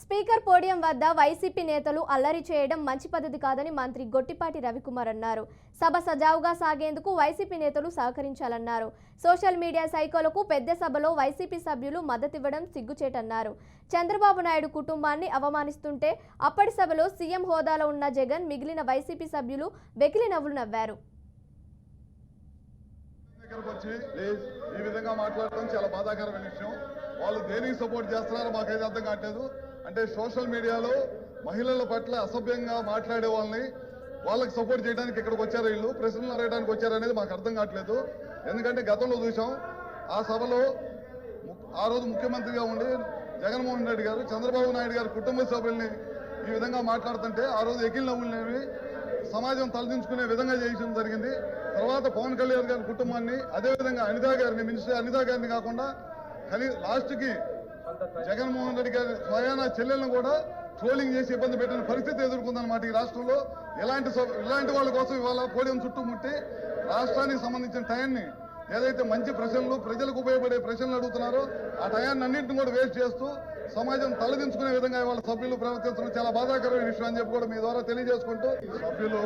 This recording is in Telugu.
స్పీకర్ పోడియం వద్ద వైసీపీ నేతలు అల్లరి చేయడం మంచి పద్ధతి కాదని మంత్రి గొట్టిపాటి రవికుమార్ అన్నారు. సభ సజావుగా సాగేందుకు వైసీపీ నేతలు సహకరించాలన్నారు. సోషల్ మీడియా సైకోలకు పెద్ద సభలో వైసీపీ సభ్యులు మద్దతివ్వడం సిగ్గుచేటన్నారు. చంద్రబాబు నాయుడు కుటుంబాన్ని అవమానిస్తుంటే అప్పటి సభలో సీఎం హోదాలో ఉన్న జగన్ మిగిలిన వైసీపీ సభ్యులు వెకిలి నవ్వులు నవ్వారు. ఈ విధంగా చాలా బాధాకరమైన విషయం. వాళ్ళు దేనికి సపోర్ట్ చేస్తున్నారో మాకైతే అర్థం కావట్లేదు. అంటే సోషల్ మీడియాలో మహిళల పట్ల అసభ్యంగా మాట్లాడే వాళ్ళని వాళ్ళకి సపోర్ట్ చేయడానికి ఇక్కడికి వచ్చారు వీళ్ళు. ప్రశ్నలు అడగడానికి వచ్చారనేది మాకు అర్థం కావట్లేదు. ఎందుకంటే గతంలో చూసాం ఆ సభలో ఆ రోజు ముఖ్యమంత్రిగా ఉండి జగన్మోహన్ రెడ్డి గారు చంద్రబాబు నాయుడు గారి కుటుంబ సభ్యుల్ని ఈ విధంగా మాట్లాడుతుంటే ఆ రోజు ఎకిల్ నవ్వులనేవి సమాజం తలదించుకునే విధంగా చేయడం జరిగింది. తర్వాత పవన్ కళ్యాణ్ గారి కుటుంబాన్ని అదేవిధంగా అనితా గారిని మినిస్టర్ అనితా గారిని కాకుండా కలి లాస్ట్కి జగన్మోహన్ రెడ్డి గారి స్వయాన చెల్లెలను కూడా ట్రోలింగ్ చేసి ఇబ్బంది పెట్టిన పరిస్థితి ఎదుర్కొందన్నమాట ఈ రాష్ట్రంలో. ఇలాంటి ఇలాంటి వాళ్ళ కోసం ఇవాళ పోడియం చుట్టుముట్టి రాష్ట్రానికి సంబంధించిన టయాన్ని ఏదైతే మంచి ప్రశ్నలు ప్రజలకు ఉపయోగపడే ప్రశ్నలు అడుగుతున్నారో ఆ టయాన్ని అన్నింటిని కూడా వేస్ట్ చేస్తూ సమాజం తలదించుకునే విధంగా ఇవాళ సభ్యులు ప్రవర్తించడం చాలా బాధాకరమైన విషయం అని చెప్పి కూడా మీ ద్వారా తెలియజేసుకుంటూ సభ్యులు